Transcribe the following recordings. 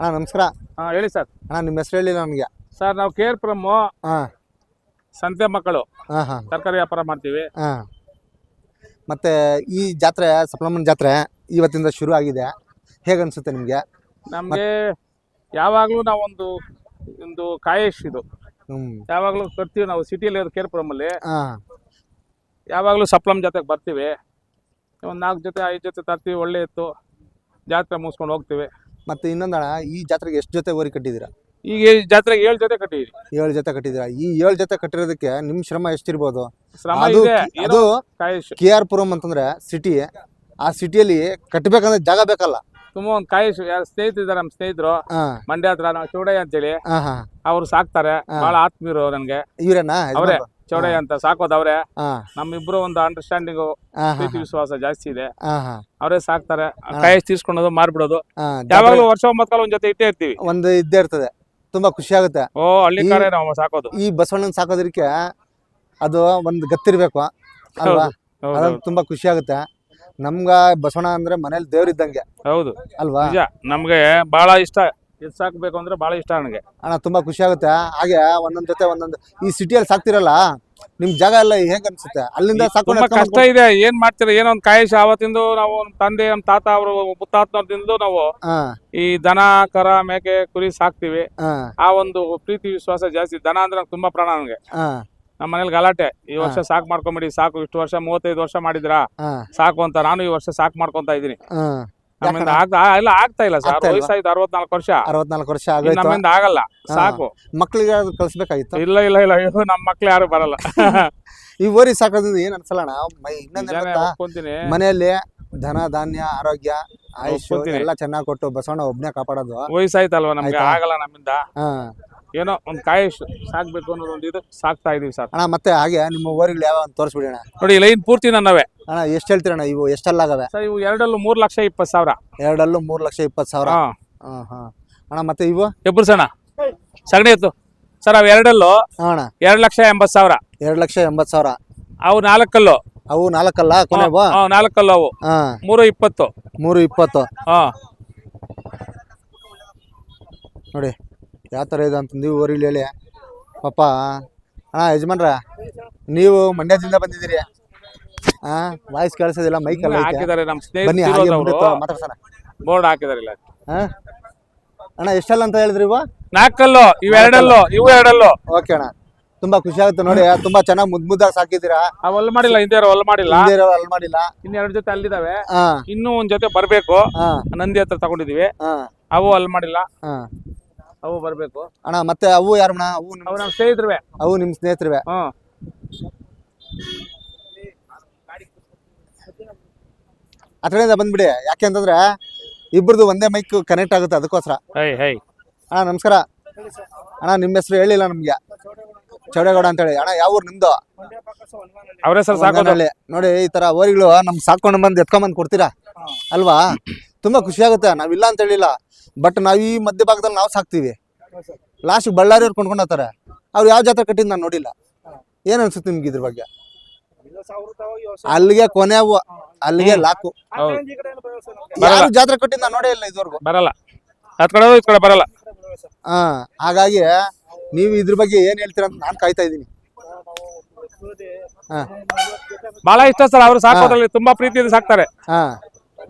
ಅಣ್ಣ ನಮಸ್ಕಾರ. ಹಾ ಹೇಳಿ ಸರ್. ಅಣ್ಣ ನಿಮ್ಮ ಹೆಸರು ಹೇಳಿ ನನಗೆ. ಸರ್ ನಾವು ಕೇರ್ ಪ್ರಮ್ಮು ಹಾಂ. ಸಂತೆ ಮಕ್ಕಳು. ಹಾಂ ಹಾಂ. ತರಕಾರಿ ವ್ಯಾಪಾರ ಮಾಡ್ತೀವಿ. ಹಾಂ. ಮತ್ತೆ ಈ ಜಾತ್ರೆ ಸಪ್ಲಮನ್ ಜಾತ್ರೆ ಇವತ್ತಿಂದ ಶುರು ಆಗಿದೆ. ಹೇಗೆ ಅನಿಸುತ್ತೆ ನಿಮಗೆ? ನಮಗೆ ಯಾವಾಗಲೂ ನಾವೊಂದು ಒಂದು ಕಾಯಶ್ ಇದು. ಹ್ಞೂ ಯಾವಾಗಲೂ ತರ್ತೀವಿ ನಾವು ಸಿಟಿಯಲ್ಲಿ ಇರೋದು ಕೇರ್ ಪ್ರಮ್ಮಲ್ಲಿ ಹಾಂ. ಯಾವಾಗಲೂ ಸಪ್ಲಮ್ ಜಾತ್ರೆಗೆ ಬರ್ತೀವಿ. ಒಂದು ನಾಲ್ಕು ಜೊತೆ ಐದು ಜೊತೆ ತರ್ತೀವಿ ಒಳ್ಳೆ ಇತ್ತು ಜಾತ್ರೆ ಮುಗಿಸ್ಕೊಂಡು ಹೋಗ್ತೀವಿ. ಮತ್ತು ಇನ್ನೊಂದಣ ಈ ಜಾತ್ರೆಗೆ ಎಷ್ಟು ಜೊತೆ ಓರಿ ಕಟ್ಟಿದೀರ? ಈಗ ಈ ಜಾತ್ರೆಗೆ ಏಳು ಜೊತೆ ಕಟ್ಟಿದ್ರಿ ಏಳು ಜೊತೆ ಕಟ್ಟಿದ್ರ. ಈ ಏಳು ಜೊತೆ ಕಟ್ಟಿರೋದಕ್ಕೆ ನಿಮ್ ಶ್ರಮ ಎಷ್ಟಿರ್ಬೋದು? ಶ್ರಮ ಅದು ಇದೆ ಏನೋ ಅದು ಕಾಯೇಶ್. ಕೆ ಆರ್ ಪುರಂ ಅಂತಂದ್ರೆ ಸಿಟಿ ಆ ಸಿಟಿಯಲ್ಲಿ ಕಟ್ಟಬೇಕಂದ್ರೆ ಜಾಗ ಬೇಕಲ್ಲ? ತುಂಬ ಒಂದು ಕಾಯಿಸ್ ಯಾರು ಸ್ನೇಹಿತರಿದ್ದಾರೆ ನಮ್ಮ ಸ್ನೇಹಿತರು ಹಾಂ. ಮಂಡ್ಯ ಹತ್ರ ನಾವು ಚೌಡಯ್ಯ ಅಂತೇಳಿ ಹಾಂ ಹಾಂ ಅವ್ರು ಸಾಕ್ತಾರೆ. ಬಹಳ ಆತ್ಮೀರು ಆತ್ಮೀಯರು ನನಗೆ. ಇವರೇನಾ? ಅವರೇ. ಚೌಡಯ್ಯ ಅಂತ ಸಾಕೋದು ಅವರೇ ಹಾಂ. ನಮ್ಮಿಬ್ರು ಒಂದು ಅಂಡರ್ಸ್ಟ್ಯಾಂಡಿಂಗ್ ಪ್ರೀತಿ ವಿಶ್ವಾಸ ಜಾಸ್ತಿ ಇದೆ. ಅವರೇ ಸಾಕ್ತಾರೆ ಕೈ ತೀರ್ಸ್ಕೊಳೋದು ಮಾರ್ಬಿಡೋದು. ಯಾವಾಗಲೂ ವರ್ಷ ಒಂಬತ್ತು ಕಾಲ ಒಂದ್ ಜೊತೆ ಇಟ್ಟೇ ಇರ್ತೀವಿ. ಒಂದು ಇದ್ದೇ ಇರ್ತದೆ ತುಂಬಾ ಖುಷಿ ಆಗುತ್ತೆ. ಓ ಹಳ್ಳಿ ಕಾರೇ ನಾವು ಸಾಕೋದು. ಈ ಬಸವಣ್ಣನ ಸಾಕೋದಕ್ಕೆ ಅದು ಒಂದು ಗತ್ತಿರ್ಬೇಕು ಅಲ್ವಾ? ಅದಂತ ತುಂಬಾ ಖುಷಿ ಆಗುತ್ತೆ. ನಮ್ಗ ಬಸವಣ್ಣ ಅಂದ್ರೆ ಮನೇಲಿ ದೇವ್ರಿದ್ದಂಗೆ ಹೌದು ಅಲ್ವಾ? ನಮ್ಗೆ ಬಹಳ ಇಷ್ಟ. ಎದ್ ಸಾಕ್ಬೇಕು ಅಂದ್ರೆ ಬಹಳ ಇಷ್ಟ ನನಗೆ. ಅಣ್ಣ ತುಂಬಾ ಖುಷಿ ಆಗುತ್ತೆ. ಹಾಗೆ ಒಂದೊಂದ್ ಜೊತೆ ಒಂದೊಂದು ಈ ಸಿಟಿಯಲ್ಲಿ ಸಾಕ್ತಿರಲ್ಲ ನಿಮ್ ಜಾಗ ಎಲ್ಲ ಹೆಂಗ್ ಅನ್ಸುತ್ತೆ? ಅಲ್ಲಿಂದ ಸಾಕೊಂಡು ತುಂಬಾ ಕಷ್ಟ ಇದೆ. ಏನ್ ಮಾಡ್ತೀರಾ? ಏನೋ ಒಂದ್ ಕಾಯಿಸಿ ಅವತ್ತಿಂದ ನಾವು ನಮ್ ತಂದೆ ನಮ್ ತಾತ ಅವರು ಮುತ್ತಾತನದಿಂದ ನಾವು ಹಾ. ಈ ದನ ಕರ ಮೇಕೆ ಕುರಿ ಸಾಕ್ತಿವಿ. ಹಾ. ಆ ಒಂದು ಪ್ರೀತಿ ವಿಶ್ವಾಸ ಜಾಸ್ತಿ. ದನ ಅಂದ್ರೆ ನಂಗೆ ತುಂಬಾ ಪ್ರಾಣ ನನಗೆ. ಹಾ. ನಮ್ಮ ಮನೇಲಿ ಗಲಾಟೆ. ಈ ವರ್ಷ ಸಾಕ್ ಮಾಡ್ಕೊಂಬಿಡಿ. ಸಾಕು. ಇಷ್ಟು ವರ್ಷ ಮೂವತ್ತೈದು ವರ್ಷ ಮಾಡಿದ್ರಾ? ಹಾ. ಸಾಕು ಅಂತ ನಾನು ಈ ವರ್ಷ ಸಾಕ್ ಮಾಡ್ಕೊಂತ ಇದೀನಿ ಹಾ. ನಮ್ಮಿಂದ ಆಗ್ತಾ ಇಲ್ಲ ಆಗ್ತಾ ಇಲ್ಲ ಸರ್. ಆಗ್ತಾ ಇಲ್ವಾ? ವಯಸ್ಸಾಯ್ತು ಅರವತ್ನಾಲ್ಕು ವರ್ಷ. ಅರವತ್ನಾಲ್ಕು ವರ್ಷ ಇನ್ನು ಆಗೋಯ್ತು. ನಮ್ಮಿಂದ ಆಗಲ್ಲ. ಹಾ. ಸಾಕು. ಮಕ್ಳಿಗೆ ಅದು ಕಳ್ಸ್ಬೇಕಾಗಿತ್ತು ಇಲ್ಲ ಇಲ್ಲ ಇಲ್ಲ. ಅಯ್ಯೋ ನಮ್ಮ ಮಕ್ಳು ಯಾರು ಬರಲ್ಲ. ಈ ಓರಿ ಸಾಕೋದ್ರಿಂದ ಏನ್ ಅನ್ಸಲ್ಲ ಮೈ ಇನ್ನೊಂದ್ ಏನ್ ನಿಜಾನೇ ಗೊತ್ತಾ? ಒಪ್ಕೊಂತೀನಿ. ಮನೆಯಲ್ಲಿ ಧನ ಧಾನ್ಯ ಆರೋಗ್ಯ ಆಯುಷ್ ಒಪ್ಕೊತೀನಿ. ಎಲ್ಲ ಚೆನ್ನಾಗಿ ಕೊಟ್ಟು ಬಸವಣ್ಣ ಒಬ್ನೇ ಕಾಪಾಡೋದು. ವಯಸ್ಸಾಯ್ತಲ್ವಾ ನಮ್ಗೆ? ಆಯ್ತಾ? ಆಗಲ್ಲ ನಮ್ಮಿಂದ. ಹಾ. ಏನೋ ಒಂದು ಕಾಯಿ ಸಾಕ್ಬೇಕು ಅನ್ನೋದು ಒಂದು ಇದು ಸಾಕ್ತಾ ಇದೀವಿ ಸರ್ ಅಣ್ಣ ಮತ್ತೆ ಹಾಗೆ ನಿಮ್ಮ ಓರಿಗಳು ಯಾವ ತೋರಿಸ್ಬಿಡಿ ಅಣ್ಣ. ನೋಡಿ ಲೈನ್ ಪೂರ್ತಿ ನನ್ನವೇ. ಅಣ್ಣ ಎಷ್ಟು ಹೇಳ್ತೀರಣ್ಣ ಇವು? ಎಷ್ಟಲ್ಲಾಗವೆ ಸರ್ ಇವು ಎರಡಲ್ಲೂ ಮೂರು ಲಕ್ಷ ಇಪ್ಪತ್ತು ಸಾವಿರ. ಎರಡಲ್ಲೂ ಮೂರು ಲಕ್ಷ ಇಪ್ಪತ್ತು ಸಾವಿರ? ಹಾ. ಹಾ ಹಾ. ಅಣ್ಣ ಮತ್ತೆ ಇವು? ಎಬ್ಬರು ಸಣ್ಣ ಸಗಣಿ ಎತ್ತು. ಸರ್ ಅವು ಎರಡಲ್ಲೂ ಅಣ್ಣ. ಎರಡ್ ಲಕ್ಷ ಎಂಬತ್ತು ಸಾವಿರ. ಎರಡು ಲಕ್ಷ ಎಂಬತ್ತು ಸಾವಿರ. ಅವು ನಾಲ್ಕಲ್ಲು. ಅವು ನಾಲ್ಕಲ್ಲ? ಕೊನೆವು? ಹಾ, ನಾಲ್ಕಲ್ಲು ಅವು. ಹಾಂ. ಮೂರು ಇಪ್ಪತ್ತು. ಮೂರು ಇಪ್ಪತ್ತು. ಹಾ. ನೋಡಿ. ಯಾವ ಥರ ಇದೆ ಅಂತಂದು ನೀವು ಓರಿಗಳು ಹೇಳಿ. ಪಾಪ ಅಣ್ಣ ಯಜಮಾನ್ರ ನೀವು ಮಂಡ್ಯದಿಂದ ಬಂದಿದ್ದೀರಿ. ಹಾ ವಾಯ್ಸ್ ಕೇಳಿಸೋದಿಲ್ಲ ಮೈಕ್ ಐತೆ. ಹಾಕಿದ್ದಾರೆ ನಮ್ಮ ಬನ್ನಿ ಹಾಗೆ ಸ್ನೇಹಿತರು ಮುಂದೆ ಮಾತಾಡ್ಸೋಣ. ಬೋರ್ಡ್ ಹಾಕಿದ್ದಾರೆ ಇಲ್ಲ ಹಾ ಅಣ್ಣ ಎಷ್ಟಲ್ಲ ಅಂತ ಹೇಳಿದ್ರಿ ಇವ? ನಾಲ್ಕಲ್ಲು ಇವು ಎರಡಲ್ಲು ಇವು ಎರಡಲ್ಲು. ಓಕೆ ಅಣ್ಣ. ತುಂಬಾ ಖುಷಿ ಆಗುತ್ತೆ ನೋಡಿ ತುಂಬಾ ಚೆನ್ನಾಗಿ ಮುದ್ ಮುದ್ದಾಗಿ ಸಾಕಿದ್ದೀರಾ? ಅವು ಮಾಡಿಲ್ಲ ಹಿಂದೆ ಅಲ್ಲಿ ಮಾಡಿಲ್ಲ. ಹಿಂದೆ ಇರೋರು ಅಲ್ಲಿ ಮಾಡಿಲ್ಲ. ಇನ್ನು ಎರಡು ಜೊತೆ ಅಲ್ಲಿದಾವೆ ಹಾ ಇನ್ನೂ ಒಂದ್ ಜೊತೆ ಬರ್ಬೇಕು. ಹಾ ನಂದಿ ಹತ್ರ ತಗೊಂಡಿದೀವಿ ಹಾ ಅವು ಅಲ್ಲಿ ಮಾಡಿಲ್ಲ. ಹಾ ಅವು ಬರ್ಬೇಕು. ಅಣ್ಣ ಮತ್ತೆ ಅವು ಯಾರಣ್ಣ? ಅವು ನಿಮ್ ಅವು ನಮ್ಮ ಸ್ನೇಹಿತರುವೆ. ಅವು ನಿಮ್ಮ ಸ್ನೇಹಿತರಿವೆ. ಹ್ಮ್. ಆ ಕಡೆಯಿಂದ ಬಂದ್ಬಿಡಿ. ಯಾಕೆ ಅಂತಂದ್ರೆ ಇಬ್ರದ್ದು ಒಂದೇ ಮೈಕ್ ಕನೆಕ್ಟ್ ಆಗುತ್ತೆ ಅದಕ್ಕೋಸ್ಕರ. Hi hi. ಅಣ್ಣ ನಮಸ್ಕಾರ. ಅಣ್ಣ ನಿಮ್ಮ ಹೆಸರು ಹೇಳಿಲ್ಲ ನಮ್ಗೆ. ಚೌಡೇಗೌಡ ಅಂತೇಳಿ. ಅಣ್ಣ ಯಾವ ಊರು ನಿಮ್ದು? ಅವ್ರ ಹೆಸರು ಸಾಕೋದು ಹೊಂಗನಹಳ್ಳಿ. ನೋಡಿ ಈ ತರ ಓರಿಗಳು ನಮ್ ಸಾಕೊಂಡು ಬಂದು ಎತ್ಕೊಂಡ್ ಕೊಡ್ತೀರಾ? ಅಲ್ವಾ? ತುಂಬಾ ಖುಷಿ ಆಗುತ್ತೆ ನಾವಿಲ್ಲ ಅಂತ ಹೇಳಿಲ್ಲ. ಬಟ್ ನಾವ್ ಈ ಮಧ್ಯ ಭಾಗದಲ್ಲಿ ನಾವು ಸಾಕ್ತಿವಿ. ಲಾಸ್ಟ್ ಬಳ್ಳಾರಿ ಅವ್ರು ಕೊಂಡ್ಕೊಂಡು ಹೋಗ್ತಾರೆ. ಅವ್ರು ಯಾವ ಜಾತ್ರೆ ಕಟ್ಟಿದ್ ನಾನು ನೋಡಿಲ್ಲ. ಏನ್ ಅನ್ಸುತ್ತೆ ನಿಮ್ಗೆ ಇದ್ರ ಬಗ್ಗೆ? ಅಲ್ಲಿಗೆ ಕೊನೆ ಅಲ್ಲಿಗೆ ಲಾಕು. ಯಾರು ಜಾತ್ರೆ ಕಟ್ಟಿದ್ ನಾನು ನೋಡೇ ಇಲ್ಲ ಇದುವರೆಗೂ. ಬರಲ್ಲ. ಕಡೆ ಹೋದ್ರೆ ಕಡೆ ಬರಲ್ಲ. ಹಾ ಹಾಗಾಗಿ ನೀವು ಇದ್ರ ಬಗ್ಗೆ ಏನ್ ಹೇಳ್ತೀರ ಅಂತ ನಾನು ಕಾಯ್ತಾ ಇದ್ದೀನಿ. ಬಹಳ ಇಷ್ಟ ಸರ್ ಅವ್ರು ಸಾಕೋದ್ರಲ್ಲಿ ತುಂಬಾ ಪ್ರೀತಿಯಿಂದ ಸಾಕ್ತಾರೆ. ಹಾ.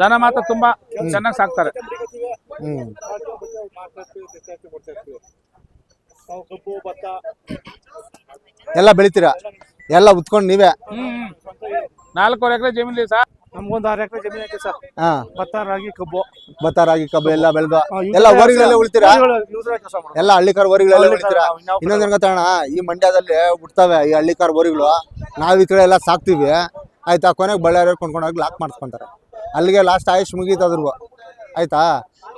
ದನ ಮಾತ್ರ ತುಂಬಾ ಚೆನ್ನಾಗಿ ಸಾಕ್ತಾರೆ. ಹ್ಮ್. ಎಲ್ಲ ಬೆಳಿತೀರಾ? ಎಲ್ಲ ಉತ್ಕೊಂಡು ನೀವೇ? ಹ್ಮ್. ನಾಲ್ಕೂವರೆ ಎಕರೆ ಜಮೀನ್ ಸರ್. ನಮ್ಗೊಂದು ಆರು ಎಕರೆ ಜಮೀನು ಐತೆ ಸರ್. ಹಾ. ಭತ್ತ ರಾಗಿ ಕಬ್ಬು. ಭತ್ತ ರಾಗಿ ಕಬ್ಬು ಎಲ್ಲ ಬೆಳೆದು. ಎಲ್ಲ ಓರಿಗಳೆಲ್ಲ ಉಳಿತೀರಾ? ಕೆಲಸ ಮಾಡೋದು. ಎಲ್ಲ ಹಳ್ಳಿಕಾರ್ ಓರಿಗಳೆಲ್ಲ ಹಳ್ಳಿ ಉಳಿತೀರಾ? ಇನ್ನೊಂದ್ ಏನ್ ಈ ಮಂಡ್ಯದಲ್ಲಿ ಹುಡ್ತವೆ ಈ ಹಳ್ಳಿಕಾರ್ ಓರಿಗಳು ನಾವ್ ಈ ಕಡೆ ಎಲ್ಲ ಸಾಕ್ತಿವಿ. ಆಯ್ತಾ? ಕೊನೆಗೆ ಬಳ್ಳಾರಿ ಕೊಂಡ್ಕೊಂಡೋಗಿ ಲಾಕ್ ಮಾಡಿಸ್ಕೊಂತಾರೆ. ಅಲ್ಲಿಗೆ ಲಾಸ್ಟ್ ಆಯುಷ್ ಮುಗೀತು ಅದ್ರಿಗೂ. ಆಯ್ತಾ?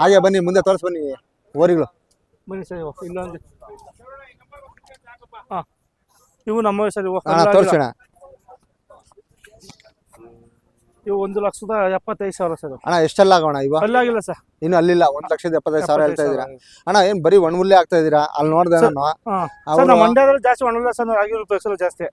ಹಾಗೆ ಬನ್ನಿ ಮುಂದೆ ತೋರಿಸ್ ಬನ್ನಿ ಓರಿಗಳು. ಬನ್ನಿ ಸರ್ ಇವು ಇಲ್ಲೊಂದು. ಹಾ ಇವು ನಮ್ಮ ಸರ್ ತೋರ್ಸೋಣ ಇವು ಒಂದು ಲಕ್ಷದ ಎಪ್ಪತ್ತೈದು ಸಾವಿರ ಸರ್. ಅಣ್ಣ ಎಷ್ಟೆಲ್ಲ ಆಗೋಣ ಇವ? ಅಲ್ಲಾಗಿಲ್ಲ ಸರ್. ಇನ್ನು ಅಲ್ಲಿಲ್ಲ ಒಂದ್ ಲಕ್ಷದ ಎಪ್ಪತ್ತೈದು ಸಾವಿರ ಹೇಳ್ತಾ ಇದ್ದೀರಾ. ಅಣ್ಣ ಏನ್ ಬರೀ ಒಣ್ಮುಲ್ಲೆ ಆಗ್ತಾ ಇದೀರಾ ಅಲ್ಲಿ ನೋಡ್ದೆ ನಾನು. ಮಂಡ್ಯದಲ್ಲಿ ಜಾಸ್ತಿ ಒಣಗಿಲ್ಲ ಸರ್ ರಾಗಿ ಉಪಯೋಗಿಸಲು ಜಾಸ್ತಿ.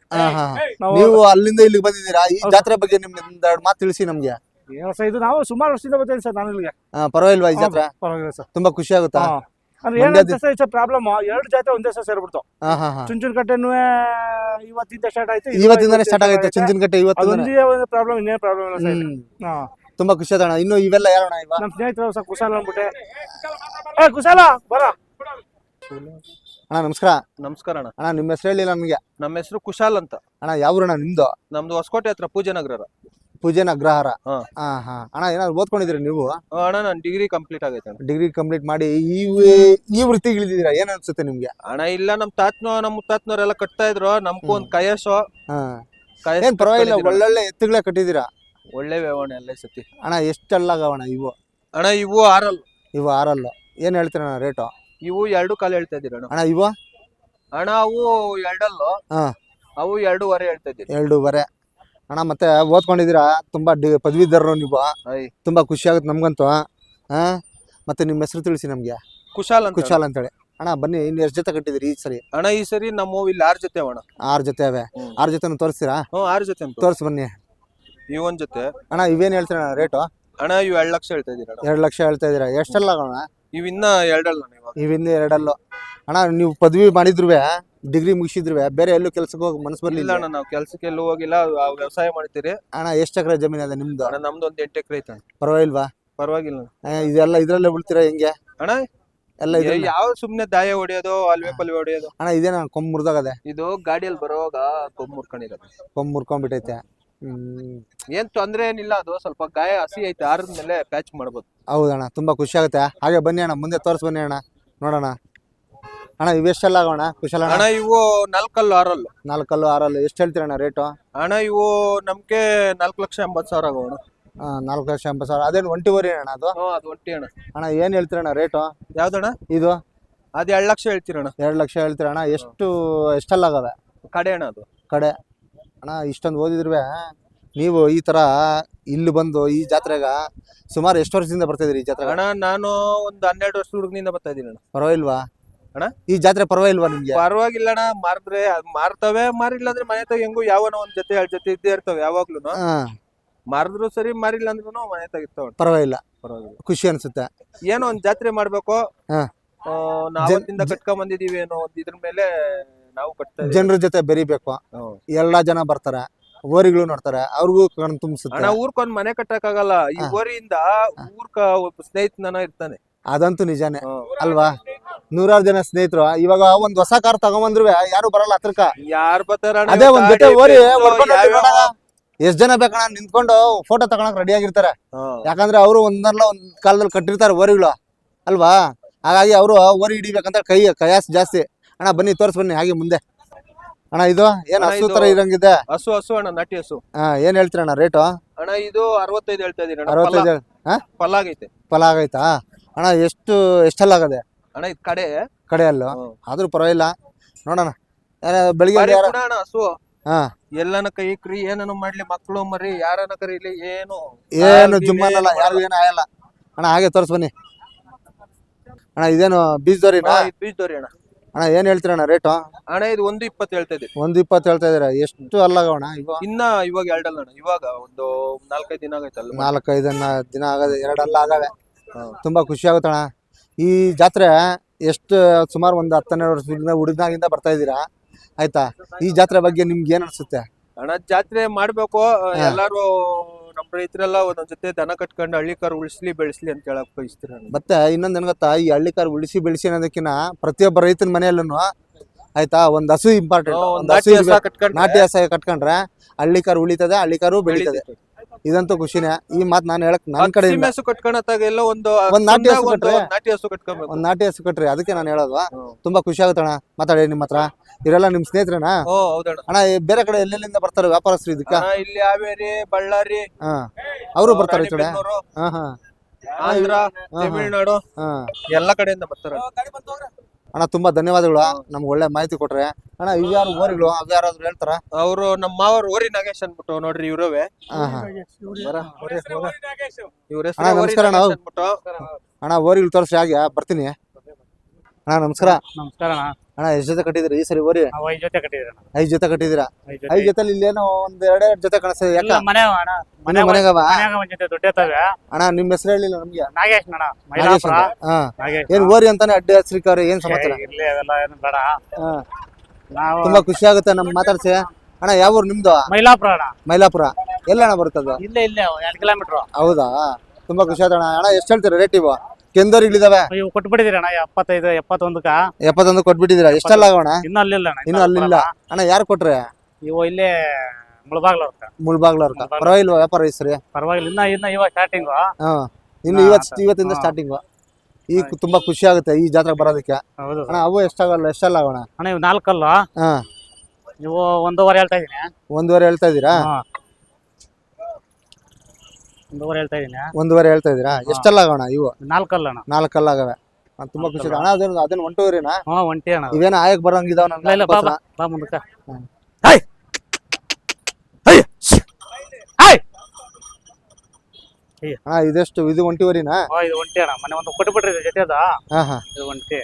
ನೀವು ಅಲ್ಲಿಂದ ಇಲ್ಲಿಗೆ ಬಂದಿದ್ದೀರಾ? ಈ ಜಾತ್ರೆ ಬಗ್ಗೆ ನಿಮ್ಗೆ ಒಂದೆರಡು ಮಾತು ತಿಳಿಸಿ ನಮ್ಗೆ. ಏನೋ ಸರ್ ಇದು ನಾವು ಸುಮಾರು ವರ್ಷದಿಂದ ಬರ್ತೀನಿ ಸರ್ ನಾನು ಇಲ್ಲಿಗೆ. ಆ, ಪರವಾಗಿಲ್ವಾ ಈ ಜಾತ್ರೆ? ಪರವಾಗಿಲ್ಲ ಸರ್. ತುಂಬಾ ಖುಷಿ ಆಗುತ್ತಾ? ಹಾ. ಅಂದ್ರೆ ಮಂಡ್ಯದ- ಏನಂತ ಸರ್ ಸರ್ ಪ್ರಾಬ್ಲಮ್ ಎರಡು ಜಾತಿ ಒಂದೇ ಸರ್ ಸೇರ್ಬಿಡ್ತು. ಹಾ ಹಾ ಹಾ. ಚುಂಚುನ್ ಕಟ್ಟೆನೂ ಇವತ್ತಿಂದ ಸ್ಟಾರ್ಟ್ ಆಯ್ತು ಇವತ್ತಿಂದಾನೆ ಸ್ಟಾರ್ಟ್ ಆಗೈತೆ ಚುಂಚನಕಟ್ಟೆ ಇವತ್ತು ಅದೊಂದೇ ಒಂದು ಪ್ರಾಬ್ಲಮ್ ಇನ್ನೇನು ಪ್ರಾಬ್ಲಮ್ ಇಲ್ಲ ಸರ್. ಹಾ. ತುಂಬಾ ಖುಷಿ ಅಣ್ಣ. ಇನ್ನು ಇವೆಲ್ಲ ಯಾರಣ ಇವ ನಮ್ಮ ಸ್ನೇಹಿತರು ಸರ್ ಕುಶಾಲ ಅಂದ್ಬಿಟ್ಟೆ. ಏ ಕುಶಾಲ ಬರ. ಅಣ್ಣ ನಮಸ್ಕಾರ. ನಮಸ್ಕಾರ ಅಣ್ಣ. ಅಣ್ಣ ನಿಮ್ಮ ಹೆಸರು ಹೇಳಿಲ್ಲ ನಮಗೆ. ನಮ್ಮ ಹೆಸರು ಕುಶಾಲ್ ಅಂತ. ಅಣ್ಣ ಯಾವ್ರಣ್ಣ ನಿಮ್ದು? ನಮ್ದು ಹೊಸಕೋಟೆ ಹತ್ರ ಪೂಜೆ ನಗರ ಪೂಜೆನ ಅಗ್ರಹಾರ ಹಾ. ಹಾ ಹಾ. ಅಣ್ಣ ಏನಾದ್ರು ಓದ್ಕೊಂಡಿದ್ರಿ ನೀವು? ಅಣ್ಣ ನಾನು ಡಿಗ್ರಿ ಕಂಪ್ಲೀಟ್ ಆಗೈತೆ ಅಣ್ಣ. ಡಿಗ್ರಿ ಕಂಪ್ಲೀಟ್ ಮಾಡಿ ಈ ಈ ವೃತ್ತಿಗೆ ಇಳಿದಿದ್ದೀರಾ? ಏನ್ ಅನ್ಸುತ್ತೆ ನಿಮ್ಗೆ? ಅಣ್ಣ ಇಲ್ಲ ನಮ್ ತಾತ್ನೋ ನಮ್ ತಾತ್ನೋರೆಲ್ಲ ಕಟ್ತಾ ಇದ್ರು. ನಮ್ಗೂ ಒಂದ್ ಕಯಸೋ. ಹಾ. ಕಯಸ್ ಏನ್ ಪರವಾಗಿಲ್ಲ. ಒಳ್ಳೊಳ್ಳೆ ಎತ್ತುಗಳೇ ಕಟ್ಟಿದ್ದೀರಾ? ಒಳ್ಳೆ ವ್ಯವಹಾರ ಎಲ್ಲ ಈ ಸತಿ. ಅಣ್ಣ ಎಷ್ಟಲ್ಲಾಗವಣ ಇವು? ಅಣ್ಣ ಇವು ಆರಲ್ ಇವು ಆರಲ್ಲ. ಏನ್ ಹೇಳ್ತೀರಣ್ಣ ರೇಟು? ಇವು ಎರಡು ಕಾಲ ಹೇಳ್ತಾ ಇದೀರ ಅಣ್ಣ. ಅಣ್ಣ ಇವು? ಅಣ್ಣ ಅವು ಎರಡಲ್ಲು. ಹಾ. ಅವು ಎರಡೂವರೆ ಹೇಳ್ತಾ ಇದ್ದೀರಿ. ಎರಡೂವರೆ. ಅಣ್ಣ ಮತ್ತೆ ಓದ್ಕೊಂಡಿದ್ದೀರಾ? ತುಂಬಾ ಡಿ ಪದವೀಧರರು ನೀವು. ತುಂಬಾ ಖುಷಿ ಆಗುತ್ತೆ ನಮ್ಗಂತೂ ಹಾ? ಮತ್ತೆ ನಿಮ್ಮ ಹೆಸರು ತಿಳಿಸಿ ನಮ್ಗೆ. ಕುಶಾಲ್ ಅಂತ. ಕುಶಾಲ್ ಅಂತೇಳಿ. ಅಣ್ಣ ಬನ್ನಿ ಇನ್ನು ಎಷ್ಟು ಜೊತೆ ಕಟ್ಟಿದ್ರಿ ಈ ಸರಿ? ಅಣ್ಣ ಈ ಸರಿ ನಮ್ಮ ಇಲ್ಲಿ ಆರ್ ಜೊತೆ ಅಣ್ಣ. ಆರ್ ಜೊತೆ ಅವೆ. ಆರ್ ಜೊತೆ ತೋರಿಸ್ತೀರಾ? ಹ್ಮ್ ಆರ್ ಜೊತೆ ತೋರ್ಸಿ ಬನ್ನಿ. ನೀವ್ ಒಂದ್ ಜೊತೆ. ಅಣ್ಣ ಇವೇನ್ ಹೇಳ್ತೀರಣ್ಣ ರೇಟು? ಅಣ್ಣ ಇವ್ ಎರಡ್ ಲಕ್ಷ ಹೇಳ್ತಾ ಇದ್ದೀರಾ ಎರಡು ಲಕ್ಷ ಹೇಳ್ತಾ ಇದೀರಾ ಎಷ್ಟೆಲ್ಲ ಅಣ್ಣ ಇವ್ ಇನ್ನ ಎರಡಲ್ಲ ಇವಾಗ. ಇವಿಂದ ಎರಡಲ್ಲ. ಅಣ್ಣ ನೀವು ಪದವಿ ಮಾಡಿದ್ರು ಡಿಗ್ರಿ ಮುಗಿಸಿದ್ರೆ ಬೇರೆ ಎಲ್ಲೂ ಕೆಲಸಕ್ಕೆ ಹೋಗಿ ಮನಸ್ಸು ಬರಲಿಲ್ಲ. ಅಣ್ಣ ನಾವು ಕೆಲ್ಸಕ್ಕೆ ಎಲ್ಲೂ ಹೋಗಿಲ್ಲ ಆ ವ್ಯವಸಾಯ ಮಾಡ್ತೀರಿ. ಅಣ್ಣ ಎಷ್ಟು ಎಕರೆ ಜಮೀನು ಅದ ನಿಮ್ದು? ಅಣ್ಣ ನಮ್ದು ಒಂದ್ ಎಂಟು ಎಕರೆ ಐತೆ. ಅಣ್ಣ. ಪರವಾಗಿಲ್ವಾ? ಪರವಾಗಿಲ್ಲ ಆ, ಇದೆಲ್ಲ ಇದ್ರಲ್ಲೇ ಬಿಳ್ತೀರಾ ಹೆಂಗೆ? ಅಣ್ಣ ಎಲ್ಲ ಇದೆ ಯಾವ ಸುಮ್ನೆ ದಾಯ ಹೊಡೆಯೋದು ಅಲ್ವೇ ಪಲ್ವೆ ಹೊಡೆಯೋದು? ಅಣ್ಣ ಇದೇನ ಕೊಂಬ್ ಮುರಿದಾಗದೆ? ಇದು ಗಾಡಿಯಲ್ಲಿ ಬರೋವಾಗ ಕೊಂಬ್ ಮುರ್ಕೊಂಡಿರೋದು. ಕೊಂಬ್ ಮುರ್ಕೊಂಡ್ಬಿಟ್ಟೈತೆ ಹ್ಮ್. ಏನ್ ತೊಂದ್ರೆ ಏನಿಲ್ಲ ಅದು ಸ್ವಲ್ಪ ಗಾಯ ಹಸಿ ಐತೆ ಆರದ ಮೇಲೆ ಪ್ಯಾಚ್ ಮಾಡ್ಬೋದು. ಹೌದಣ್ಣ ತುಂಬಾ ಖುಷಿ ಆಗುತ್ತೆ. ಹಾಗೆ ಬನ್ನಿ ಅಣ್ಣ ಮುಂದೆ ತೋರಿಸ್ ಬನ್ನಿ ಅಣ್ಣ. ನೋಡೋಣ. ಅಣ್ಣ ಇವೆಷ್ಟೆಲ್ಲ ಆಗೋಣ ಕುಶಲ ಅಣ್ಣ? ಇವು ನಾಲ್ಕಲ್ಲು ಆರಲ್ಲು. ನಾಲ್ಕಲ್ಲು ಆರಲ್ಲು. ಎಷ್ಟು ಹೇಳ್ತೀರಣ್ಣ ರೇಟು? ಅಣ್ಣ ಇವು ನಮ್ಗೆ ನಾಲ್ಕು ಲಕ್ಷ ಎಂಬತ್ತು ಸಾವಿರ ಆಗೋಣ ನಾಲ್ಕು ಲಕ್ಷ ಎಂಬತ್ತು ಸಾವಿರ. ಅದೇನು ಒಂಟಿವರಿ ಅಣ್ಣ ಅದು? ಹ್ಞೂ ಅದು ಒಂಟಿ ಅಣ್ಣ. ಅಣ್ಣ ಏನು ಹೇಳ್ತೀರಣ್ಣ ರೇಟು? ಯಾವ್ದಣ್ಣ? ಇದು? ಅದು ಎರಡು ಲಕ್ಷ ಹೇಳ್ತೀರಣ್ಣ ಎರಡು ಲಕ್ಷ ಹೇಳ್ತೀರಣ್ಣ ಎಷ್ಟು ಎಷ್ಟೆಲ್ಲ ಆಗದ ಕಡೆ ಅಣ್ಣ ಅದು. ಕಡೆ. ಅಣ್ಣ ಇಷ್ಟೊಂದು ಓದಿದ್ರುವೆ ನೀವು ಈ ತರ ಇಲ್ಲಿ ಬಂದು ಈ ಜಾತ್ರೆಗ ಸುಮಾರು ಎಷ್ಟು ವರ್ಷದಿಂದ ಬರ್ತಾ ಇದ್ರಿ ಈ ಜಾತ್ರೆಗೆ? ಅಣ್ಣ ನಾನು ಒಂದು ಹನ್ನೆರಡು ವರ್ಷ ಹುಡುಗನಿಂದ ಬರ್ತಾ ಇದೀನಿ ಅಣ್ಣ. ಪರವಾಗಿಲ್ವಾ? ಅಣ್ಣ? ಈ ಜಾತ್ರೆ ಪರವಾಗಿಲ್ವಾ ನಿಮ್ಗೆ? ಪರವಾಗಿಲ್ಲ ಅಣ್ಣ ಮಾರಿದ್ರೆ ಮಾರ್ತವೆ ಮಾರಿಲ್ಲ ಅಂದ್ರೆ ಮನೆ ತಾಗ ಹೆಂಗು ಯಾವನ ಒಂದ್ ಜೊತೆ ಎರಡ್ ಜೊತೆ ಇದ್ದೇ ಇರ್ತವೆ ಯಾವಾಗ್ಲೂ ಹಾ. ಮಾರಿದ್ರು ಸರಿ ಮಾರಿಲ್ಲ ಅಂದ್ರೂ ಮನೆ ತಾಗ ಇರ್ತಾವ ಪರವಾಗಿಲ್ಲ. ಪರವಾಗಿಲ್ಲ. ಖುಷಿ ಅನ್ಸುತ್ತೆ. ಏನೋ ಒಂದ್ ಜಾತ್ರೆ ಮಾಡ್ಬೇಕು? ಹಾ. ಆ, ನಾವ್ ಜನ್- ಅವತ್ತಿಂದ ಕಟ್ಕೊಂಡ್ ಬಂದಿದೀವಿ ಏನೋ ಒಂದ್ ಇದ್ರ ಮೇಲೆ ನಾವು ಕಟ್ತಾ ಇದೀವಿ. ಜನರ ಜೊತೆ ಬೆರಿಬೇಕು. ಹ್ಮ್. ಎಲ್ಲಾ ಜನ ಬರ್ತಾರೆ. ಓರಿಗಳು ನೋಡ್ತಾರೆ. ಅವ್ರಿಗೂ ಕಣ್ ತುಂಬಿಸುತ್ತೆ. ಅಣ್ಣ ಊರ್ಕೊಂದ್ ಮನೆ ಕಟ್ಟಕ್ಕಾಗಲ್ಲ ಈ ಹಾ. ಊರಿಂದ ಊರ್ಕ ಒಬ್ಬ ಸ್ನೇಹಿತನ ಇರ್ತಾನೆ. ಅದಂತೂ ನಿಜಾನೇ. ಹ್ಮ್. ಅಲ್ವಾ? ನೂರಾರು ಜನ ಸ್ನೇಹಿತರು. ಇವಾಗ ಒಂದ್ ಹೊಸ ಕಾರ್ ತಗೊಂಬಂದ್ರು ಯಾರು ಬರಲ್ಲ ಹತ್ರಕ್ಕ. ಯಾರು ಬರ್ತಾರ ಅಣ್ಣ? ಅದೇ ಒಂದ್ ಜೊತೆ ಓರಿ ಎಷ್ಟ್ ಜನ ಬೇಕಣ್ಣ? ನಿಂತ್ಕೊಂಡು ಫೋಟೋ ತಗೊಳಕ್ ರೆಡಿ ಆಗಿರ್ತಾರೆ. ಯಾಕಂದ್ರೆ ಅವರು ಒಂದಲ್ಲ ಒಂದ್ ಕಾಲದಲ್ಲಿ ಕಟ್ಟಿರ್ತಾರೆ ಓರಿಗಳು. ಅಲ್ವಾ? ಹಾಗಾಗಿ ಅವರು ಓರಿ ಹಿಡಿಬೇಕಂತ ಕೈ ಕಯಾಸ್ ಜಾಸ್ತಿ. ಅಣ್ಣ ಬನ್ನಿ ತೋರ್ಸ್ ಬನ್ನಿ ಹಾಗೆ ಮುಂದೆ. ಅಣ್ಣ ಇದು ಏನ್ ಅಣ್ಣ, ಹಸು ತರ ಇರಂಗಿದೆ? ಹಸು ಹಸು ಅಣ್ಣ ನಾಟಿ ಹಸು. ಹಾ ಏನ್ ಹೇಳ್ತೀರಣ್ಣ ರೇಟು ಅಣ್ಣ ಇದು ಅರವತ್ತೈದು ಹೇಳ್ತಾ ಇದೀನಿ ಅಣ್ಣ. ಅರವತ್ತೈದು ಫಲ ಆಗೈತೆ ಅಣ್ಣ ಎಷ್ಟು ಎಷ್ಟೆಲ್ಲ ಆಗದೆ? ಅಣ್ಣ ಈ ಕಡೆ? ಅಲ್ಲ ಹ್ಮ್. ಆದ್ರೂ ಪರವಾಗಿಲ್ಲ. ನೋಡೋಣ. ಯಾರ ಬೆಳಿಗ್ಗೆ ಬಾರಿ ಯಾರ ಗುಣ ಅಣ್ಣ ಹಸು ಹಾ. ಎಲ್ಲನ ಕೈ ಕ್ರಿ ಏನನ ಮಾಡ್ಲಿ ಮಕ್ಕಳು ಮರಿ ಯಾರನ ಕರೀಲಿ ಏನು? ಏನು ಕಾಲ್ ಜುಮ್ಮನಲ್ಲ ಯಾರು ಏನು ಆಯಲ್ಲ. ಅಣ್ಣ ಹಾಗೆ ತೋರ್ಸ್ ಬನ್ನಿ. ಅಣ್ಣ ಇದೇನು ಬೀಜದವ್ರಿನಾ ಹಾ, ಇದ್ ಬೀಜದವ್ರಿ ಅಣ್ಣ. ಅಣ್ಣ ಏನ್ ಹೇಳ್ತೀರಣ್ಣ ರೇಟು? ಅಣ್ಣ ಇದು ಒಂದು ಇಪ್ಪತ್ತು ಹೇಳ್ತಾ ಇದೀವಿ ಒಂದ್ ಇಪ್ಪತ್ತು ಹೇಳ್ತಾ ಇದೀರ ಎಷ್ಟು ಅಲ್ಲಾಗವಣ ಇವ ಇನ್ನ ಇವಾಗ ಎರಡಲ್ಲ ಅಣ್ಣ ಇವಾಗ ಒಂದು ನಾಲ್ಕೈದು ದಿನ ಆಗೈತಲ್ಲ ನಾಲ್ಕೈದನ್ನ ದಿನ ಆಗದೆ ಎರಡಲ್ಲ ಆಗವೆ. ತುಂಬಾ ಖುಷಿ ಆಗುತ್ತಣ್ಣ ಈ ಜಾತ್ರೆ ಎಷ್ಟು ಸುಮಾರು ಒಂದು ಹತ್ತನ್ನೆರಡು ವರ್ಷದಿಂದ ಹುಡುಗನಾಗಿಂದ ಬರ್ತಾ ಇದ್ದೀರಾ? ಆಯ್ತಾ? ಈ ಜಾತ್ರೆ ಬಗ್ಗೆ ನಿಮ್ಗೆ ಏನ್ ಅನ್ಸುತ್ತೆ? ಅಣ್ಣ ಜಾತ್ರೆ ಮಾಡ್ಬೇಕು. ಎಲ್ಲಾರು ನಮ್ ರೈತರೆಲ್ಲ ಒಂದೊಂದ್ ಜೊತೆ ದನ ಕಟ್ಕೊಂಡು ಹಳ್ಳಿ ಕಾರ್ ಉಳಿಸ್ಲಿ ಬೆಳೆಸ್ಲಿ ಅಂತ ಹೇಳಕ್ ಬಯಸ್ತೀರ ಮತ್ತೆ ಇನ್ನೊಂದ್ ಏನ್ ಗೊತ್ತಾ? ಈ ಹಳ್ಳಿ ಕಾರ್ ಉಳಿಸಿ ಬೆಳೆಸಿ ಅನ್ನೋದಕ್ಕಿಂತ ಪ್ರತಿಯೊಬ್ಬ ರೈತನ ಮನೆಯಲ್ಲೂ ಆಯ್ತಾ? ಒಂದ್ ಹಸು ಇಂಪಾರ್ಟೆಂಟ್ ನಾಟಿ ಹಸ ಕಟ್ಕೊಂಡ್ರೆ. ಹಳ್ಳಿ ಕಾರ್ ಉಳಿತದೆ ಹಳ್ಳಿ ಕಾರು ಬೆಳಿತದೆ. ಇದಂತೂ ಖುಷಿನೇ. ಈ ಮಾತು ನಾನು ಹೇಳಕ್ ನನ್ನ ಕಡೆ ಹಸು ಕಟ್ಕೊಳತ್ತಾಗ ಎಲ್ಲ ಒಂದು ಒಂದ್ ನಾಟಿ ಹಸು ಒಂದು ಕಟ್ರೆ? ನಾಟಿ ಹಸು ಕಟ್ಕೊಬೇಕು. ಒಂದ್ ನಾಟಿ ಹಸು ಕಟ್ರಿ ಅದಕ್ಕೆ ನಾನು ಹೇಳೋದು. ತುಂಬಾ ಖುಷಿ ಆಗುತ್ತಣ್ಣ ಮಾತಾಡಿ ನಿಮ್ಮ ಹತ್ರ. ಇವರೆಲ್ಲ ನಿಮ್ ಓ ಹೌದಣ್ಣ. ಅಣ್ಣ ಈ ಬೇರೆ ಕಡೆ ಎಲ್ಲೆಲ್ಲಿಂದ ಬರ್ತಾರೆ ವ್ಯಾಪಾರಸ್ಥರು ಇದಕ್ಕ? ಅಣ್ಣ, ಇಲ್ಲಿ ಹಾವೇರಿ ಬಳ್ಳಾರಿ. ಹಾ. ಅವರು ಬರ್ತಾರೆ ಈ ಕಡೆ? ರಾಣಿಬೆನ್ನೂರು, ಹಾ ಹಾ. ಆಂಧ್ರ ತಮಿಳ್ನಾಡು. ಹಾ. ಎಲ್ಲ ಕಡೆಯಿಂದ ಬರ್ತಾರೆ. ಅಣ್ಣ ತುಂಬಾ ಧನ್ಯವಾದಗಳು. ನಮ್ಗೆ ಒಳ್ಳೆ ಮಾಹಿತಿ ಕೊಟ್ರೆ. ಅಣ್ಣ ಅವ್ ಯಾರಾದ್ರು ಹೇಳ್ತಾರ? ಅವರು ನಮ್ಮ ಮಾವರು ಓರಿ ನಾಗೇಶ್ ಅನ್ಬಿಟ್ಟು ನೋಡ್ರಿ ಇವ್ರವೇ. ಹಾ ಹಾ. ಇವ್ರ ಅಣ್ಣ, ನಮಸ್ಕಾರ ಅಣ್ಣ. ಅನ್ಬಿಟ್ಟು ಅಣ್ಣ ಓರಿಗಳು ತೋರಿಸಿ ಹಾಗೆ ಬರ್ತೀನಿ. ಅಣ್ಣ ನಮಸ್ಕಾರ. ನಮಸ್ಕಾರ ಅಣ್ಣ. ಅಣ್ಣ ಎಷ್ಟು ಜೊತೆ ಕಟ್ಟಿದ್ರಿ ಈ ಸರಿ ಓರಿ ನಾವು ಐದು ಜೊತೆ ಕಟ್ಟಿದ್ರಿ ಅಣ್ಣ. ಐದು ಜೊತೆ ಕಟ್ಟಿದಿರಾ ಐದು ಐದು ಜೊತೆಲಿ ಇಲ್ಲೇನೋ ಒಂದ್ ಎರಡೆರಡು ಜೊತೆ ಕಾಣಿಸ್ತದೆ ಯಾಕ? ಮನೆ ಅಣ್ಣ. ಮನೆ ಮನೆಗವ? ಮನ್ಯಾಗ ಒಂದ್ ಜೊತೆ ದೊಡ್ಡ ಎತ್ತವೆ. ಅಣ್ಣ ನಿಮ್ ಹೆಸರು ಹೇಳಿಲ್ಲ ನಮ್ಗೆ. ನಾಗೇಶ್ ಅಣ್ಣ ನಾಗೇಶ್ ಅಂತ. ಹಾ. ನಾಗೇಶ್ ಏನ್ ಓರಿ ಅಂತಾನೆ ಅಡ್ಡಿ ಹಚ್ರಿಕವ್ರೆ ಏನ್ ಸಮಾಚಾರ? ಇರ್ಲಿ ಅವೆಲ್ಲ ಏನು ಬೇಡ. ಹಾ. ನಾವು ತುಂಬಾ ಖುಷಿ ಆಗುತ್ತೆ ನಮ್ ಮಾತಾಡ್ಸಿ ಅಣ್ಣ ಯಾವ ಊರು ನಿಮ್ದು? ಮೈಲಾಪುರ ಅಣ್ಣ. ಮೈಲಾಪುರ. ಎಲ್ಲಣ್ಣ ಬರ್ತದ ಇಲ್ಲೇ ಇಲ್ಲೇ ಎರಡು ಕಿಲೋಮೀಟರ್. ಹೌದಾ? ತುಂಬಾ ಖುಷಿ ಆಯ್ತು ಅಣ್ಣ ಎಷ್ಟು ಹೇಳ್ತೀರಾ ರೇಟ್ ಇವು? ಕೆಂದೋರಿಗಳಿದಾವೆ ಇವು ಕೊಟ್ಬಿಟ್ಟಿದ್ದೀರಿ ಅಣ್ಣ ಎಪ್ಪತ್ತೈದು ಎಪ್ಪತ್ತೊಂದಕ್ಕ. ಎಪ್ಪತ್ತೊಂದು ಕೊಟ್ಬಿಟ್ಟಿದ್ದೀರಾ? ಎಷ್ಟೆಲ್ಲ ಆಗೋಣ? ಇನ್ನೂ ಅಲ್ಲಿಲ್ಲ ಅಣ್ಣ ಇನ್ನು ಅಲ್ಲಿಲ್ಲ ಅಣ್ಣ ಯಾರು ಕೊಟ್ರೆ? ಇವು ಇಲ್ಲೇ ಮುಳಬಾಗ್ಲ ಮುಳಬಾಗ್ಲ ಪರವಾಗಿಲ್ವಾ ವ್ಯಾಪಾರ ಹೆಸರಿ ಪರವಾಗಿಲ್ಲ ಇನ್ನ ಇನ್ನ ಇವಾಗ ಸ್ಟಾರ್ಟಿಂಗು ಹಾ. ಇನ್ನು ಇವತ್ತು ಇವತ್ತಿಂದ ಸ್ಟಾರ್ಟಿಂಗ್ ಈಗ ತುಂಬಾ ಖುಷಿ ಆಗುತ್ತೆ ಈ ಜಾತ್ರೆ ಬರೋದಕ್ಕೆ. ಹೌದು. ಅಣ್ಣ ಅವು ಎಷ್ಟಾಗಲ್ಲ ಎಷ್ಟಲ್ಲ ಆಗೋಣ? ಅಣ್ಣ ಇವು ನಾಲ್ಕಲ್ಲ. ಹಾ. ನೀವು ಒಂದೂವರೆ ಹೇಳ್ತಾ ಇದೀನಿ ಒಂದೂವರೆ ಹೇಳ್ತಾ ಇದ್ದೀರಾ? ಹಾ. ಒಂದೂವರೆ ಹೇಳ್ತಾ ಇದೀನಿ ಒಂದೂವರೆ ಹೇಳ್ತಾ ಇದ್ದೀರಾ? ಎಷ್ಟಲ್ಲ ಆಗೋಣ ಇವು? ನಾಲ್ಕಲ್ಲ ಅಣ್ಣ. ನಾಲ್ಕಲ್ಲ ಆಗವೆ. ಆ, ತುಂಬಾ ಖುಷಿ. ಅಣ್ಣ ಅದೇನು ಅದನ್ನ ಒಂಟೂರಿನ? ಹಾ ಒಂಟಿ ಅಣ್ಣ. ಇವೇನ ಆಯಕ್ ಬರಂಗಿದಾವ ಇಲ್ಲ ಇಲ್ಲ ಬಾ ಬಾ. ಬಾ ಮುಂದಕ್ಕ. ಹಾಯ್ ಹಾಯ್ ಅಣ್ಣ ಇದೆಷ್ಟು? ಇದು ಒಂಟಿವರಿನಾ? ಹಾ ಇದು ಒಂಟಿ ಅಣ್ಣ. ಮನೆ ಒಂದು ಕೊಟ್ಬಿಟ್ರಿ ಇದು ಜೊತೆದ ಹಾ ಹಾ. ಇದು ಒಂಟಿ.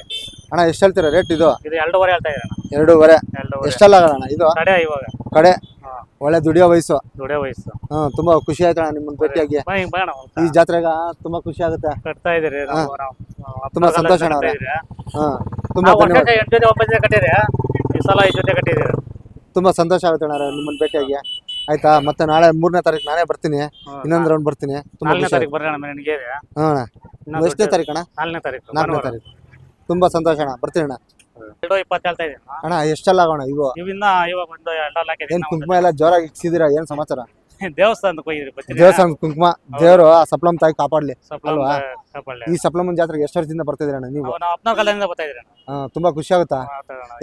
ಅಣ್ಣ ಎಷ್ಟು ಹೇಳ್ತೀರಾ ರೇಟ್ ಇದು? ಇದು ಎರಡೂವರೆ ಹೇಳ್ತಾ ಇದೀನಿ ಅಣ್ಣ. ಎರಡೂವರೆ. ಎರಡೂವರೆ. ಎಷ್ಟೆಲ್ಲ ಆಗೋಣ ಇದು? ತಡೆ ಇವಾಗ. ಕಡೆ? ಹಾ. ಒಳ್ಳೆ ದುಡಿಯೋ ವಯಸ್ಸು. ದುಡಿಯೋ ವಯಸ್ಸು. ಹಾ ತುಂಬಾ ಖುಷಿ ಆಯ್ತಣ್ಣ ನಿಮ್ಮ ಭೇಟಿಯಾಗಿ. ಬಾ ಹಿಂಗ್ ಬಾಣ ಈ ಜಾತ್ರೆಗ ತುಂಬಾ ಖುಷಿ ಆಗುತ್ತೆ. ಕಟ್ತಾ ಇದೀರಿ ನಾವು ನಾವು. ತುಂಬಾ ಹಬ್ಬದಲ್ಲ ಸಂತೋಷ ಅಣ್ಣ ಕಟ್ತಾ ಅವ್ರೆ. ಇದೀರಿ. ಹಾ ತುಂಬಾ ನಾವು ಧನ್ಯವಾದ. ವರ್ಷಕ್ಕೆ ಎಂಟು ಜೊತೆ ಒಂಬತ್ತು ಜೊತೆ ಕಟ್ಟಿರಿ ಈ ಸಲ ಈ ಜೊತೆ ಕಟ್ಟಿದ್ದೀರಿ? ತುಂಬಾ ಸಂತೋಷ ಆಗುತ್ತೆ ಅಣ್ಣ ನಿಮ್ಮನ್ನ ಭೇಟಿಯಾಗಿ. ಆಯ್ತಾ? ಮತ್ತೆ ನಾಳೆ ಮೂರನೇ ತಾರೀಕು ನಾನೇ ಬರ್ತೀನಿ. ಇನ್ನೊಂದು ರೌಂಡ್ ಬರ್ತೀನಿ. ತುಂಬಾ ನಾಲ್ಕನೇ ಖುಷಿ ನನಗೆ ಹಾ ಅಣ್ಣ. ಇನ್ನೊಂದು ಎಷ್ಟನೇ ತಾರೀಕು ಅಣ್ಣ? ನಾಲ್ಕನೇ ತಾರೀಕು ನಾಲ್ಕನೇ ಭಾನುವಾರ. ತಾರೀಕು ತುಂಬಾ ಸಂತೋಷ ಅಣ್ಣ. ಬರ್ತೀನಿ ಅಣ್ಣ. ಎರಡು ಇಪ್ಪತ್ತು ಹೇಳ್ತಾ ಇದೀನಿ ಅಣ್ಣ. ಎಷ್ಟೆಲ್ಲ ಆಗೋಣ ಇವು? ಇವಿನ್ನ ಇವಾಗ ಒಂದು ಎರಡು ಏನ್ ಕುಂಕುಮ ಎಲ್ಲ ಜೋರಾಗಿ ಇಕ್ಸಿದಿರಾ? ಏನ್ ಸಮಾಚಾರ? ದೇವಸ್ಥಾನಕ್ಕೆ ಹೋಗಿದ್ರಿ ಕುಂಕುಮ. ದೇವರು ಆ ಸಪ್ಲಮ್ ತಾಯಿ ಕಾಪಾಡ್ಲಿ. ಅಲ್ವಾ? ಈ ಸಪ್ಲಮ್ ಜಾತ್ರೆಗೆ ಎಷ್ಟು ವರ್ಷದಿಂದ ಬರ್ತಿದ್ದೀರ ಅಣ್ಣ ನೀವು? ನಾವು ಕಾಲದಿಂದ ಬರ್ತಾ ಇದ್ರಿ ತುಂಬಾ ಖುಷಿ ಆಗುತ್ತಾ?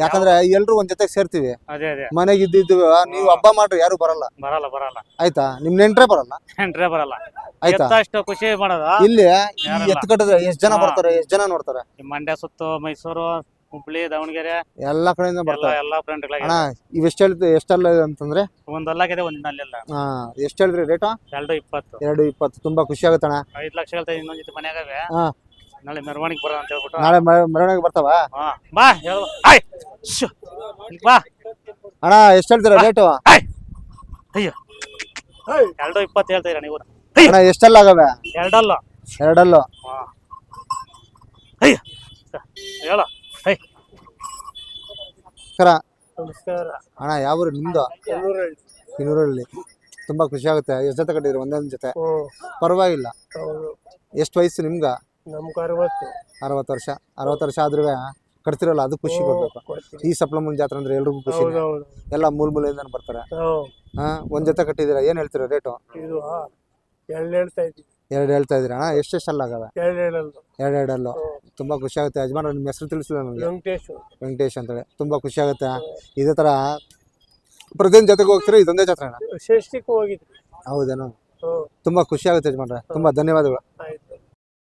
ಯಾಕಂದ್ರೆ ಎಲ್ರು ಒಂದ್ ಜೊತೆಗೆ ಸೇರ್ತೀವಿ. ಅದೇ ಅದೇ. ಮನೆಗೆ ಇದ್ದಿದ್ದು ನೀವು ಹಬ್ಬ ಮಾಡ್ರಿ ಯಾರು ಬರಲ್ಲ. ಬರಲ್ಲ ಬರಲ್ಲ. ಆಯ್ತಾ? ನಿಮ್ ನೆಂಟ್ರೆ ಬರಲ್ಲ? ನೆಂಟ್ರೆ ಬರಲ್ಲ. ಆಯ್ತಾ? ಅಷ್ಟು ಖುಷಿ ಮಾಡೋದು ಇಲ್ಲಿ ಈ ಯಾರಲ್ಲ? ಎತ್ತು ಕಟ್ಟಿದ್ರೆ ಎಷ್ಟ್ ಜನ ಹಾ. ಬರ್ತಾರೆ ಎಷ್ಟ್ ಜನ ನೋಡ್ತಾರೆ? ಈ ಮಂಡ್ಯ ಸುತ್ತು ಮೈಸೂರು ಹುಬ್ಳಿ ದಾವಣಗೆರೆ ಎಲ್ಲಾ ಕಡೆಯಿಂದ ಎಲ್ಲ ಬರ್ತಾರೆ. ಎಲ್ಲಾ ಫ್ರೆಂಡ್ ಅಣ್ಣ ಎಷ್ಟೆಲ್ಲ ಹೇಳ್ತೀವಿ ಎಷ್ಟಲ್ಲ ಅಂತಂದ್ರೆ? ಒಂದ್ ಇದೆ ಒಂದ್ ಅಲ್ಲೆಲ್ಲ ಹಾ ಎಷ್ಟ್ ಹೇಳಿದ್ರಿ ರೇಟು? ಎರಡು ಇಪ್ಪತ್ತು. ಎರಡು ಇಪ್ಪತ್ತು. ತುಂಬಾ ಖುಷಿ ಆಗುತ್ತಣ್ಣ ಐದ್ ಲಕ್ಷ ಹೇಳ್ತಾ ಇನ್ನೊಂದ್ ಜೊತೆ ಮನ್ಯಾಗವೆ ಹಾ. ನಾಳೆ ಮೆರವಣಿಗೆ ಬರೋಣ ಅಂತ ಹೇಳ್ಬಿಟ್ಟು. ನಾಳೆ ಮ- ಮೆರವಣಿಗೆ ಬರ್ತಾವ? ಹಾ. ಬಾ ಹೇಳು. ಆಯ್. ಇಲ್ಲಿ ಬಾ. ಅಣ್ಣ ಎಷ್ಟ್ ಹೇಳ್ತೀರಾ ರೇಟು? ಅಯ್ಯೋ. ಎರಡು ಇಪ್ಪತ್ತು ಹೇಳ್ತಾ ಇರ ನೀವು? ಅಣ್ಣ ಎಷ್ಟೆಲ್ಲ ಆಗವೆ? ಎರಡಲ್ಲ. ಎರಡಲ್ಲು. ಹಾ. ಅಯ್ಯ. ಹೇಳು. ನಮಸ್ಕಾರ. ನಮಸ್ಕಾರ. ಅಣ್ಣ ಯಾವ ನಿಮ್ದು? ಇನ್ನೂರಲ್ಲಿ ತುಂಬಾ ಖುಷಿ ಆಗುತ್ತೆ. ಎಷ್ಟು ಜೊತೆ ಕಟ್ಟಿದ್ರು ಒಂದೊಂದ್ ಜೊತೆ. ಪರವಾಗಿಲ್ಲ. ಎಷ್ಟು ವಯಸ್ಸು ನಿಮ್ಗ? ನಮ್ಗೆ ಅರವತ್ತು. ಅರವತ್ತು ವರ್ಷ. ಅರವತ್ತು ವರ್ಷ ಆದ್ರೂ ಕಟ್ತಿರಲ್ಲ ಅದು ಖುಷಿ ಬರ್ಬೇಕು ಈ ಸಪ್ಲಮೂಲ್ ಜಾತ್ರೆ ಅಂದ್ರೆ ಎಲ್ರಿಗೂ ಖುಷಿ. ಎಲ್ಲ ಮೂಲ ಮೂಲೆಯಿಂದ ಬರ್ತಾರೆ ಹಾ ಒಂದ್ ಜೊತೆ ಕಟ್ಟಿದಿರ ಏನ್ ಹೇಳ್ತೀರಾ ರೇಟು? ಎರಡು ಹೇಳ್ತಾ ಇದ್ದೀವಿ ಎರಡು ಹೇಳ್ತಾ ಇದೀರಾ ಅಣ್ಣ? ಎಷ್ಟೆಷ್ಟಲ್ಲ ಆಗವೆ? ಎರಡು ಎರಡು ಎರಡಲ್ಲು ತುಂಬಾ ಖುಷಿ ಆಗುತ್ತೆ. ಯಜಮಾನ ನಿಮ್ಮ ಹೆಸರು ತಿಳಿಸಿಲ್ಲ ನನಗೆ? ವೆಂಕಟೇಶ್ ವೆಂಕಟೇಶ್ ಅಂತೇಳಿ ತುಂಬಾ ಖುಷಿ ಆಗುತ್ತೆ. ಇದೇ ತರ ಪ್ರತಿಯೊಂದು ಜೊತೆಗೆ ಹೋಗ್ತೀರಾ? ಇದೊಂದೇ ಜಾತ್ರೆ ಅಣ್ಣ ಷಷ್ಠಿಗೆ ಹೋಗಿದ್ವಿ. ಹೌದೇನೋ. ತುಂಬಾ ಖುಷಿ ಆಗುತ್ತೆ ಯಜಮಾನ್ರೆ. ತುಂಬಾ ಧನ್ಯವಾದಗಳು.